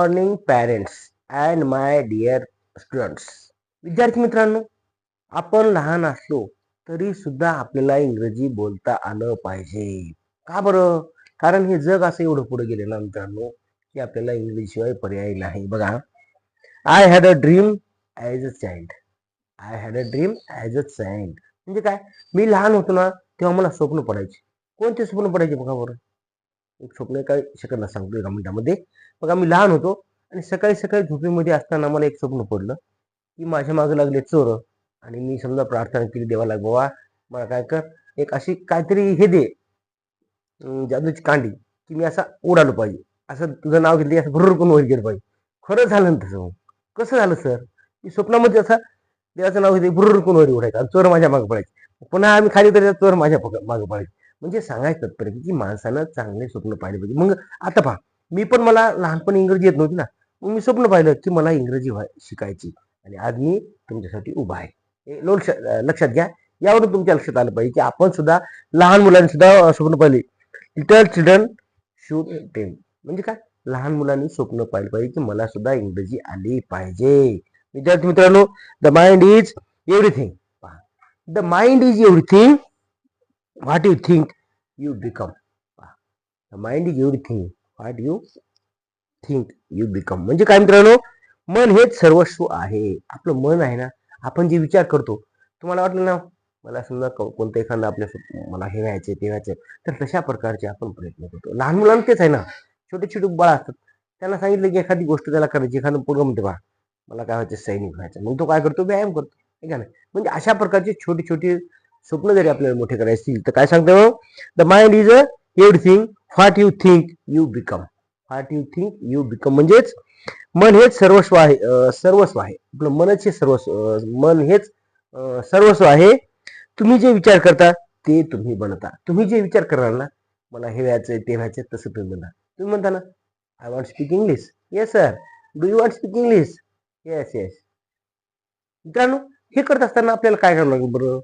Morning parents and my dear students विद्यार्थी मित्रांनो आपण लहान असलो तरी सुद्धा आपल्याला इंग्रजी बोलता आलं पाहिजे. का बरं? कारण हे जग असं एवढं पुढे गेले ना मित्रांनो की आपल्याला इंग्रजीशिवाय पर्याय नाही. बघा I had a dream as a child I had a dream as a child म्हणजे काय? मी लहान होतो ना तेव्हा मला स्वप्न पडायचे. कोणते स्वप्न पडायचे बघा बरं? एक स्वप्न काय सेकंदात सांगतो एका मिनिटामध्ये. मग आम्ही लहान होतो आणि सकाळी सकाळी झोपेमध्ये असताना मला एक स्वप्न पडलं की माझ्या मागे लागले चोर आणि मी समजा प्रार्थना केली देवाला बाबा मला काय कर? एक अशी काहीतरी हे दे. जादूची कांडी की मी असा उडालो पाहिजे. असं तुझं नाव घेतली असं भरपूर करून वर गेलं पाहिजे. खरं झालं ना तसं कसं झालं सर? मी स्वप्नामध्ये असं देवाचं नाव घेतले भरपूर करून वर उडायचं आणि चोर माझ्या मागे पडायचे. पुन्हा आम्ही खाली तरी चोर माझ्या मागे पडायचे. म्हणजे सांगायचं तात्पर्य की माणसानं चांगले स्वप्न पाहिले पाहिजे. मग आता पहा मी पण मला लहानपणी इंग्रजी येत नव्हती ना. मग मी स्वप्न पाहिलं की मला इंग्रजी शिकायची. आणि आज मी तुमच्यासाठी उभा आहे. हे लोक लक्षात घ्या. यावरून तुमच्या लक्षात आलं पाहिजे की आपण सुद्धा लहान मुलांनी सुद्धा स्वप्न पाहिले. लिटल चिल्ड्रन शूड टेम म्हणजे काय? लहान मुलांनी स्वप्न पाहिलं पाहिजे की मला सुद्धा इंग्रजी आली पाहिजे. विद्यार्थी मित्रांनो the mind is everything the mind is everything what you think you become the mind is everything what you think you become म्हणजे काय मित्रांनो मन हेच सर्वस्व आहे. आपलं मन आहे ना आपण जे विचार करतो तुम्हाला वाटलं ना मला समजा कोणतं एखादं आपल्या मला हे व्हायचे ते व्हायचे तर तशा प्रकारचे आपण प्रयत्न करतो. लहान मुलांना तेच आहे ना छोटे छोटे बाळ असतात त्यांना सांगितलं की एखादी गोष्ट त्याला करायची एखादं पोरगं म्हणते बा मला काय व्हायचं सैनिक व्हायचं मग तो काय करतो? व्यायाम करतो. ठीक आहे नाही? म्हणजे अशा प्रकारचे छोटे छोटे स्वप्न जरी आपल्याला मोठे करायचे असतील तर काय सांगतो the mind is a everything what you think you become what you think you become म्हणजेच मन हेच सर्वस्व आहे सर्वस्व आहे. आपलं मनच हे सर्वस्व मन हेच सर्वस्व आहे. तुम्ही जे विचार करता ते तुम्ही बनता. तुम्ही जे विचार करणार ना मला हे व्हायचंय ते व्हायचंय तसं तुम्ही बनता तुम्ही म्हणता ना I want speak English yes sir do you want speak English yes yes मित्रांनो हे करत असताना आपल्याला काय करावं लागेल बरं?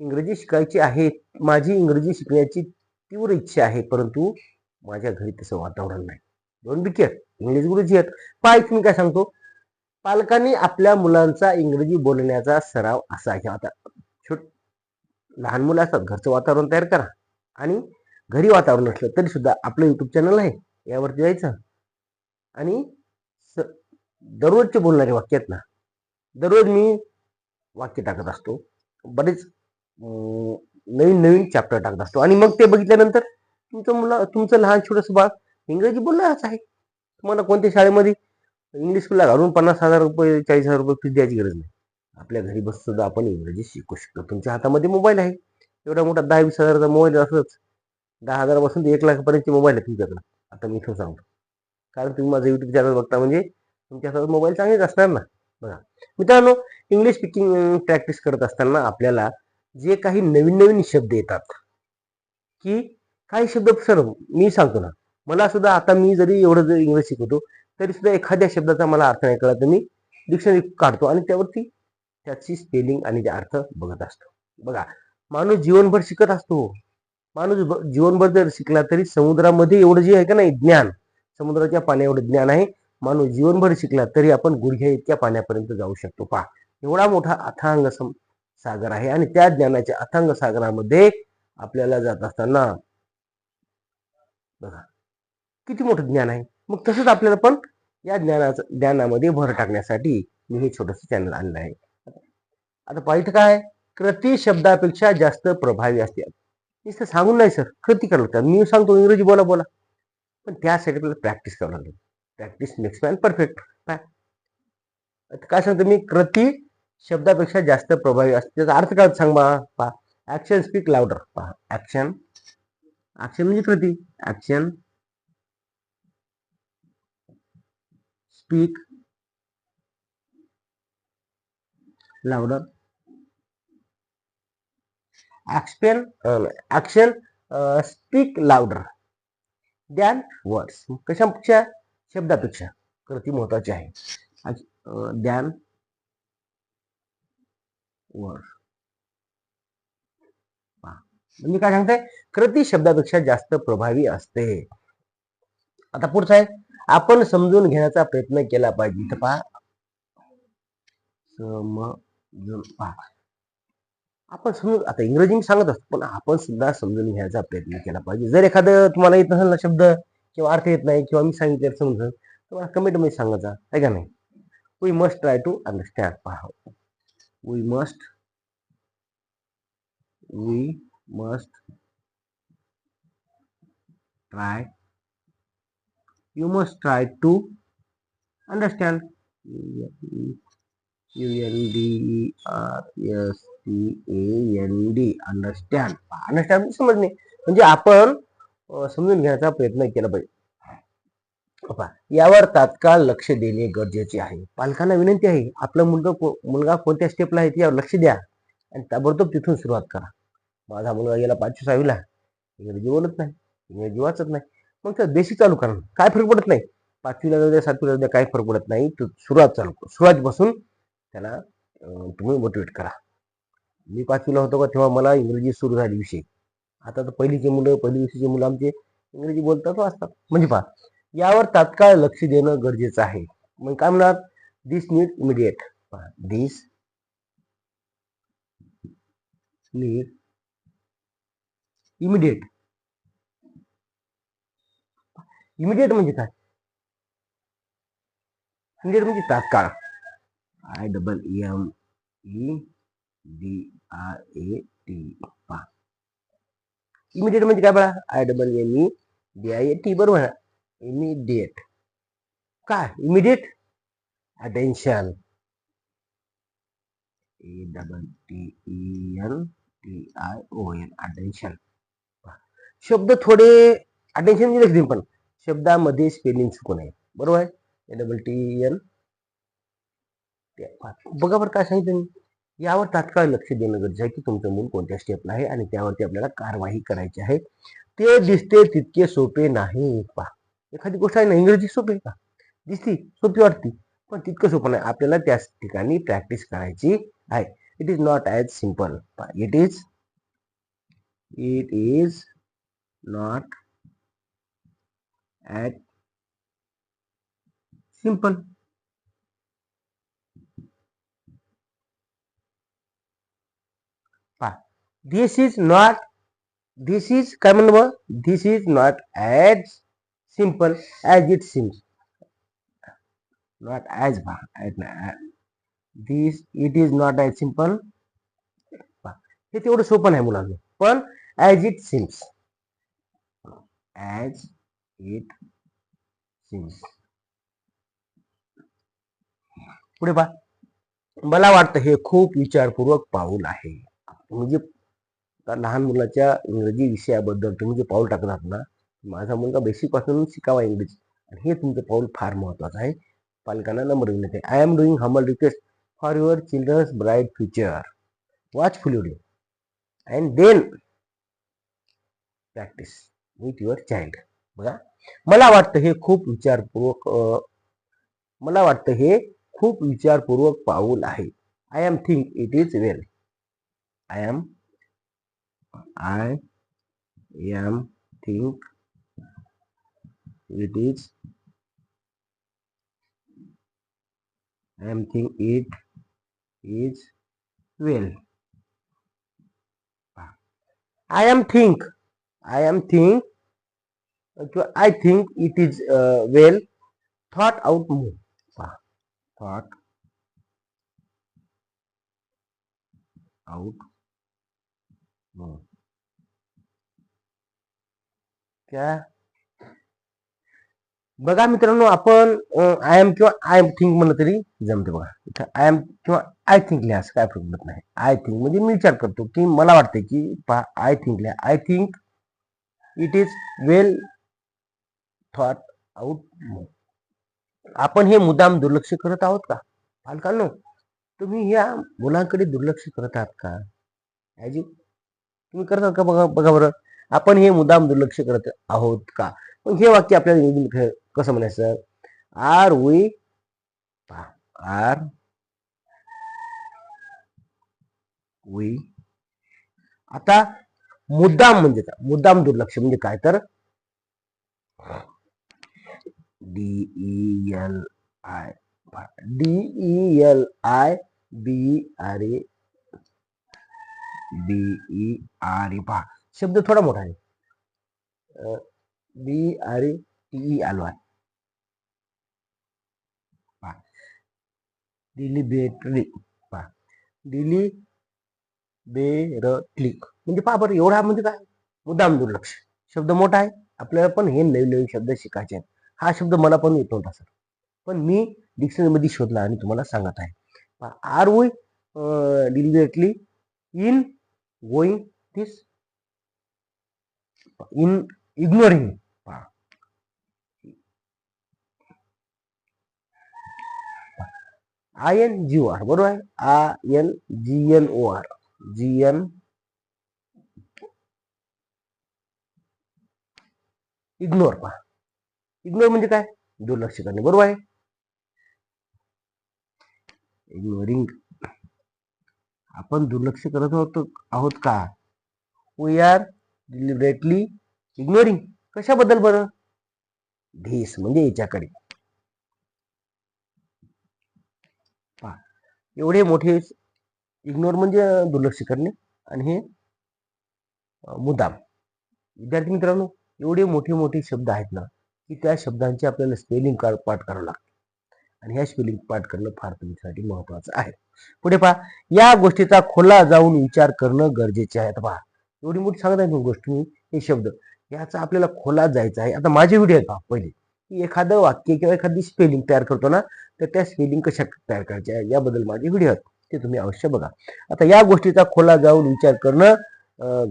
इंग्रजी शिकायची आहे माझी इंग्रजी शिकण्याची तीव्र इच्छा आहे परंतु माझ्या घरी तसं वातावरण नाही. दोन बी केअर इंग्लिश गुरुजी आहेत. पाय मी काय सांगतो. पालकांनी आपल्या मुलांचा इंग्रजी बोलण्याचा सराव असा घ्या आता छोट लहान मुलं असतात घरचं वातावरण तयार करा. आणि घरी वातावरण असलं तरी सुद्धा आपलं युट्यूब चॅनल आहे यावरती जायचं. आणि स दररोजचे बोलणारे वाक्य आहेत ना दररोज मी वाक्य टाकत असतो. बरेच नवीन नवीन चॅप्टर टाकत असतो. आणि मग ते बघितल्यानंतर तुमचं मुलं तुमचं लहान छोटंसं बाळ इंग्रजी बोलणारच आहे. तुम्हाला कोणत्या शाळेमध्ये इंग्लिश स्कूलला घालून पन्नास हजार रुपये चाळीस हजार रुपये फीस द्यायची गरज नाही. आपल्या घरी बस सुद्धा आपण इंग्रजी शिकू शकतो. तुमच्या हातामध्ये मोबाईल आहे. एवढा मोठा दहा वीस हजाराचा मोबाईल असंच दहा हजारापासून ते एक लाखापर्यंतचे मोबाईल आहे तुमच्याकडे. आता मी इथं सांगतो. कारण तुम्ही माझं युट्यूब चॅनल बघता म्हणजे तुमच्या हातात मोबाईल चांगलेच असणार ना. बघा. मित्रांनो इंग्लिश स्पीकिंग प्रॅक्टिस करत असताना आपल्याला जे काही नवीन नवीन शब्द येतात. की काही शब्द सर मी सांगतो ना. मला सुद्धा आता मी जरी एवढं जर इंग्लिश शिकवतो तरी सुद्धा एखाद्या शब्दाचा मला अर्थ नाही कळला तर मी डिक्शनरी काढतो आणि त्यावरती त्याची स्पेलिंग आणि ते अर्थ बघत असतो. बघा माणूस जीवनभर शिकत असतो. माणूस जीवनभर जर शिकला तरी समुद्रामध्ये एवढं जे आहे का नाही ज्ञान समुद्राच्या पाण्या एवढं ज्ञान आहे. माणूस जीवनभर शिकला तरी आपण गुडघ्या इतक्या पाण्यापर्यंत जाऊ शकतो. पहा एवढा मोठा अथांग सम सागर आहे. आणि त्या ज्ञानाच्या अथांग सागरामध्ये आपल्याला जात असताना बघा किती मोठं ज्ञान आहे. मग तसंच आपल्याला पण या ज्ञानाचं ज्ञानामध्ये भर टाकण्यासाठी मी हे छोटस चॅनल आणलं आहे. आता पाहिजे काय कृती शब्दापेक्षा जास्त प्रभावी असते. नुसतं सांगून नाही सर कृती करावं लागतात मी सांगतो इंग्रजी बोला बोला. पण त्यासाठी आपल्याला प्रॅक्टिस करावं लागेल. प्रॅक्टिस मेक्स मॅन परफेक्ट काय सांगतो मी? कृती शब्दापेक्षा जास्त प्रभावी असते. त्याचा अर्थ काय सांग बा. पहा. ऍक्शन स्पीक लाउडर पहा. ऍक्शन ऍक्शन म्हणजे कृती. Action speak louder action action speak louder than words कशापेक्षा? शब्दापेक्षा. कृती महत्वाची आहे. दॅन वर्ड म्हणजे काय सांगताय कृती शब्दापेक्षा जास्त प्रभावी असते. आता पुढचं आहे. आपण समजून घेण्याचा प्रयत्न केला पाहिजे. इथं पहा. समजून पहा. आपण समजून आता इंग्रजी मी सांगत असतो पण आपण सुद्धा समजून घ्यायचा प्रयत्न केला पाहिजे. जर एखादं तुम्हाला येत नसेल ना शब्द किंवा अर्थ येत नाही किंवा मी सांगितलं समजून तुम्हाला कमेंटमध्ये सांगायचा आहे का नाही? We must try to understand पहा. we must we must try you must try to understand U N D E R S T A N D understand. understand. समजणे म्हणजे आपण समजून घेण्याचा प्रयत्न केला पाहिजे. यावर तात्काळ लक्ष देणे गरजेचे आहे. पालकांना विनंती आहे आपला मुलगा को- मुलगा कोणत्या स्टेपला आहे यावर लक्ष द्या आणि ताबडतोब तिथून सुरुवात करा. माझा मुलगा गेला पाचवी सहावीला इंग्रजी बोलत नाही इंग्रजी वाचत नाही. मग तर बेसिक चालू करा काय फरक पडत नाही? पाचवीला जाऊ द्या सातवीला जाऊ द्या काय फरक पडत नाही. तू सुरुवात चालू सुरुवातीपासून त्याला तुम्ही मोटिवेट करा. मी पाचवीला होतो का तेव्हा मला इंग्रजी सुरू झाली विषय. आता तर पहिलीचे मुलं पहिली विषयीचे मुलं आमचे इंग्रजी बोलतात वाचतात. म्हणजे पहा यावर तात्काळ लक्ष देणं गरजेचं आहे. मग काय म्हणणार? This need immediate this need immediate immediate म्हणजे काय? इमिडिएट म्हणजे तात्काळ. I double M E D R A T पा इमिडिएट म्हणजे काय बघा I double M E D I A T बरोबर इमिडिएट काय immediate attention A double T E N T I O N attention शब्द थोडे अटेन्शन म्हणजे पण. शब्दामध्ये स्पेलिंग चुकून आहे बरोबर? आहे ए डबल टी एन बघा बरं काय सांगितलं मी. यावर तात्काळ लक्ष देणं गरजेचं आहे की तुमचं मूल कोणत्या स्टेपला आहे आणि त्यावरती आपल्याला कारवाई करायची आहे. ते दिसते तितके सोपे नाही. पहा एखादी गोष्ट आहे ना इंग्रजी सोपी आहे का? दिसती सोपी वाटती. पण तितकं सोपं नाही. आपल्याला त्याच ठिकाणी प्रॅक्टिस करायची आहे. It is not as simple it is it is not at simple this is not this is काय म्हणलं this is not as simple as it seems not as this this it is not simple. Simple हे तेवढं सोपं नाही मुलांना पण as it seems as it seems पुढे पा मला वाटतं हे खूप विचारपूर्वक पाऊल आहे. तुम्ही जे आता लहान मुलाच्या इंग्रजी विषयाबद्दल तुम्ही जे पाऊल टाकणार ना माझा मुलगा बेसिकपासून शिकावा इंग्लिश आणि हे तुमचं पाऊल फार महत्त्वाचं आहे. पालकांना नंबर विनंती. I am doing humble request for your children's bright future watch full video and then practice with your child बघा. मला वाटतं हे खूप विचारपूर्वक मला वाटतं हे खूप विचारपूर्वक पाऊल आहे. I am think it is well I am I am think it is I'm think it is well. I am think I am think I think it is uh, well thought out move. Thought out Yeah. बघा मित्रांनो आपण I am किंवा I am think म्हणलं तरी जमते बघा. इथं I am किंवा आय थिंक लिहा असं काय फरक पडत नाही. आय थिंक म्हणजे मी विचार करतो की मला वाटते की पहा आय थिंक लिहा. I think it is well thought out आपण हे मुद्दाम दुर्लक्ष करत आहोत का? पालकांनो तुम्ही या मुलांकडे दुर्लक्ष करत आहात का? ॲज तुम्ही करत आहात का? बघा बघा बरं. आपण हे मुद्दाम दुर्लक्ष करत आहोत का? हे वाक्य आपल्याला कसं म्हणायचं? आर वी आर वी आता मुद्दाम म्हणजे काय? मुद्दाम दुर्लक्ष म्हणजे काय? तर D E L L I D E L I B R A B E R A पहा शब्द थोडा मोठा आहे. B R A T E आहे वाय डिलिबेटली पहा. डिलिबेरटली म्हणजे पहा बरं एवढा म्हणजे काय? मुद्दाम दुर्लक्ष. शब्द मोठा आहे. आपल्याला पण हे नवीन नवीन शब्द शिकायचे आहेत. हा शब्द मला पण येत नव्हता सर पण मी डिक्शनरीमध्ये शोधला आणि तुम्हाला सांगत आहे. Are we deliberately in going this in ignoring I N G O R बरोबर? आहे I N G N O R G N ignore पहा. इग्नोर म्हणजे काय? दुर्लक्ष करणे बरोबर आहे? इग्नोरिंग आपण दुर्लक्ष करत आहोत आहोत का? वी आर डिलिबरेटली इग्नोरिंग कशाबद्दल बरं? धीस म्हणजे याच्याकडे पहा एवढे मोठे इग्नोर म्हणजे दुर्लक्ष करणे आणि हे मुद्दाम. विद्यार्थी मित्रांनो एवढे मोठे मोठे शब्द आहेत ना की त्या शब्दांचे आपल्याला स्पेलिंग कार्ड पाठ करावं लागतं. आणि ह्या स्पेलिंग पाठ करणं फार तुमच्यासाठी महत्वाचं आहे. पुढे पहा या गोष्टीचा खोला जाऊन विचार करणं गरजेचे आहे. आता पहा एवढी मोठी सांगत आहे गोष्ट मी हे शब्द याचा आपल्याला खोला जायचा आहे. आता माझे व्हिडिओ आहेत पहा पहिले? की एखादं वाक्य किंवा एखादी स्पेलिंग तयार करतो ना तर त्या स्पेलिंग कशा तयार करायच्या याबद्दल माझे व्हिडिओ आहेत. ते तुम्ही अवश्य बघा. आता या गोष्टीचा खोला जाऊन विचार करणं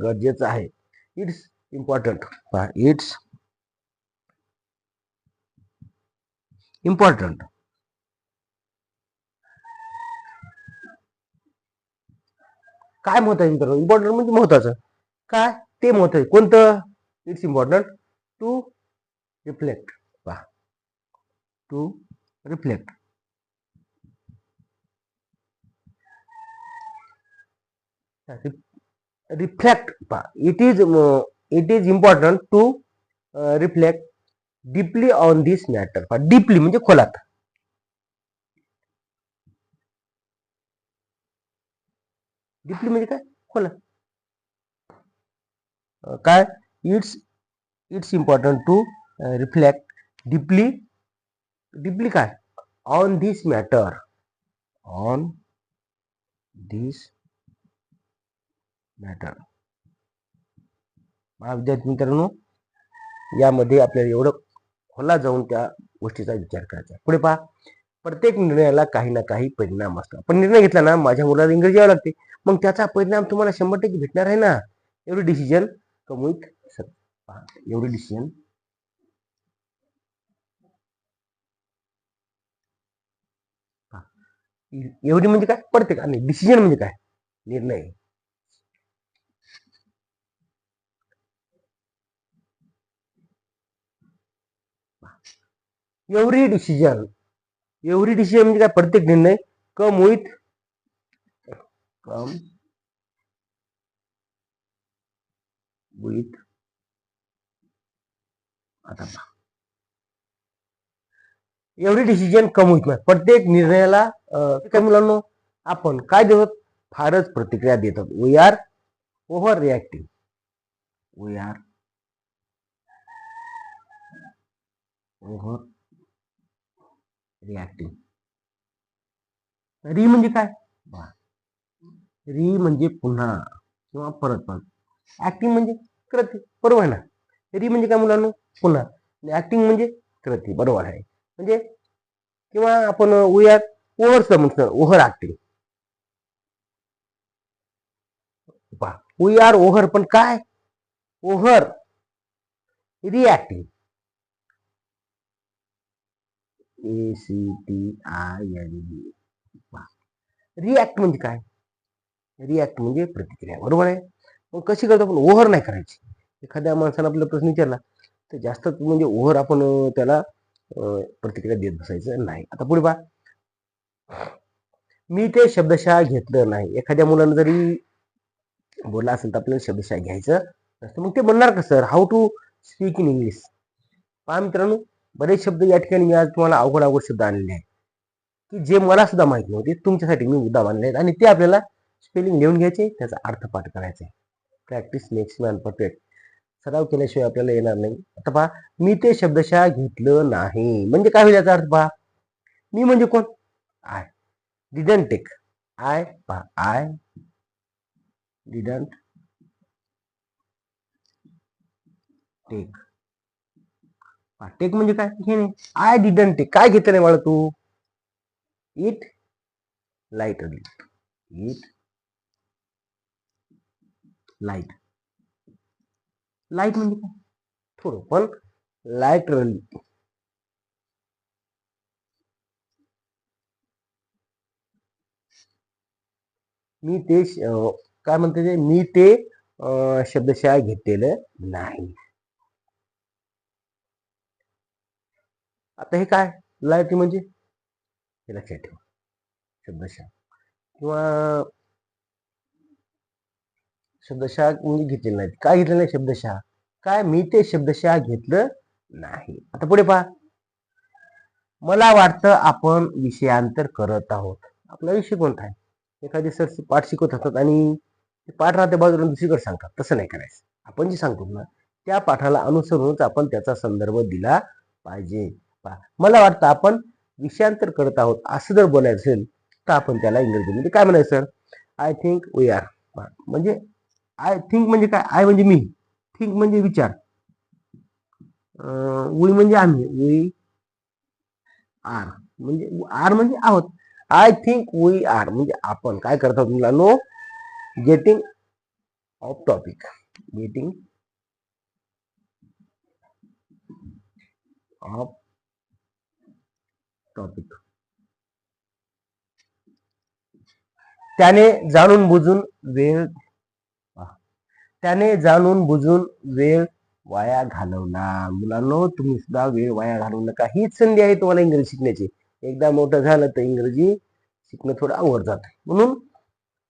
गरजेचं आहे. इट्स इम्पॉर्टंट पहा इट्स इम्पॉर्टंट काय महत्वाचं आहे मित्रांनो? इम्पॉर्टंट म्हणजे महत्वाचं. काय? ते महत्वाचं आहे. कोणतं? It's important to reflect पहा टू रिफ्लेक्ट रिफ्लेक्ट पहा it is it is important to reflect deeply on this matter पहा डीपली म्हणजे खोलात डीपली म्हणजे काय खोला अं, काय it's it's important to reflect deeply Deeply काय on this matter on this matter विद्यार्थी मित्रांनो यामध्ये आपल्याला एवढं खोला जाऊन त्या गोष्टीचा विचार करायचा आहे. पुढे पहा. प्रत्येक निर्णयाला काही ना काही परिणाम असतो. पण निर्णय घेतला ना माझ्या मुलाला इंग्रजी यावं लागते. मग त्याचा परिणाम तुम्हाला शंभर टक्के भेटणार आहे ना? एवढी डिसिजन कमवित पहा एवढी डिसिजन एवढी म्हणजे काय? प्रत्येक आणि डिसिजन म्हणजे काय? निर्णय. एव्हरी डिसिजन एव्हरी डिसिजन म्हणजे काय? प्रत्येक निर्णय कम विथ कम विथ आता एवढी एव्हरी डिसिजन कम होत नाही. प्रत्येक निर्णयाला काय मुलांनो आपण काय देतो फारच प्रतिक्रिया देतात we are overreactive we are overreactive re म्हणजे काय? री म्हणजे पुन्हा किंवा परत पण. ऍक्टिंग म्हणजे कृती. बरोबर आहे ना? री म्हणजे काय मुलांनो? पुन्हा. ऍक्टिंग म्हणजे कृती. बरोबर आहे. म्हणजे किंवा आपण वी आर ओव्हर म्हणतो overacting we are over पण काय? Overreacting A C T I N react म्हणजे काय? रिॲक्ट म्हणजे प्रतिक्रिया बरोबर आहे? मग कशी करतो आपण? ओव्हर नाही करायची. एखाद्या माणसानं आपला प्रश्न विचारला तर जास्त म्हणजे ओव्हर आपण त्याला प्रतिक्रिया देत बसायचं नाही. आता पुढे पहा. मी ते शब्दशः घेतलं नाही. एखाद्या मुलानं जरी बोलला असेल तर आपल्याला शब्दशः घ्यायचं नसतं. मग ते म्हणणार कसं how to speak in English पहा मित्रांनो बरेच शब्द या ठिकाणी मी आज तुम्हाला अवघड अवघड शब्द आणलेले आहेत. की जे मला सुद्धा माहीत नव्हते तुमच्यासाठी मी मुद्दा आणले आहेत. आणि ते आपल्याला स्पेलिंग लिहून घ्यायचे त्याचा अर्थ पाठ करायचा आहे. प्रॅक्टिस मेक्स मॅन परफेक्ट सराव केल्याशिवाय आपल्याला येणार नाही. आता पहा मी ते शब्दशः घेतलं नाही. म्हणजे काय होईल याचा अर्थ पहा? मी म्हणजे कोण? आय डिडंट टेक आय पहा आय डिडंट टेक टेक म्हणजे काय? घेणे आय डिडंट टेक काय घेतलं नाही मला तू? It light it light light म्हणजे काय? थोडं पण लॅटरली मी ते काय म्हणते ते? मी ते शब्दशाळा शब्दशः घेतलेलं नाही. आता हे काय? लाइट म्हणजे? हे लक्षात ठेवा. शब्दशः किंवा शब्दशः म्हणजे घेतलेले नाहीत. काय घेतलेलं नाही शब्दशः? काय मी ते शब्दशः घेतलं नाही. आता पुढे पहा. मला वाटतं आपण विषयांतर करत आहोत. आपला विषय कोणता आहे? एखादी सर पाठ शिकवत असतात आणि ते पाठ राहते बाजूला दुसरीकडे सांगतात. तसं नाही करायचं. आपण जे सांगतो ना त्या पाठाला अनुसरूनच आपण त्याचा संदर्भ दिला पाहिजे. पहा, मला वाटतं आपण विषयांतर करत आहोत असं जर बोलायचं असेल तर आपण त्याला इंग्रजीमध्ये काय म्हणायचं? Sir I think we are म्हणजे आय थिंक म्हणजे काय? आय म्हणजे मी. थिंक म्हणजे विचार. वी म्हणजे आम्ही. We are. म्हणजे आर म्हणजे आहोत. आय थिंक वी आर म्हणजे आपण. काय करत आहोत मुलांनो? Getting off topic getting off topic त्याने जाणून बुजून वेळ त्याने जाणून बुजून वेळ वाया घालवला. मुलांनो तुम्ही सुद्धा वेळ वाया घालवू नका. हीच संधी आहे तुम्हाला इंग्रजी शिकण्याची. एकदा मोठं झालं तर इंग्रजी शिकणं थोडं अवघड जात. म्हणून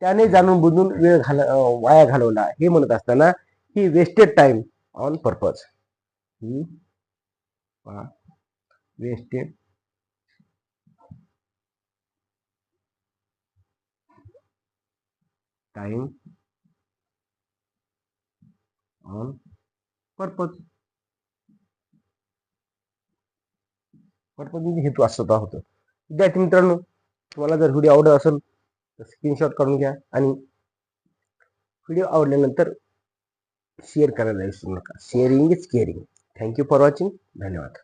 त्याने जाणून बुजून वेळ घाल वाया घालवला. हे म्हणत असताना he wasted time on purpose he wasted time on purpose. Purpose हेतू असता होतं. विद्यार्थी मित्रांनो तुम्हाला जर व्हिडिओ आवडत असेल तर स्क्रीनशॉट करून घ्या आणि व्हिडिओ आवडल्यानंतर शेअर करायला विसरू नका. Sharing is caring thank you for watching धन्यवाद.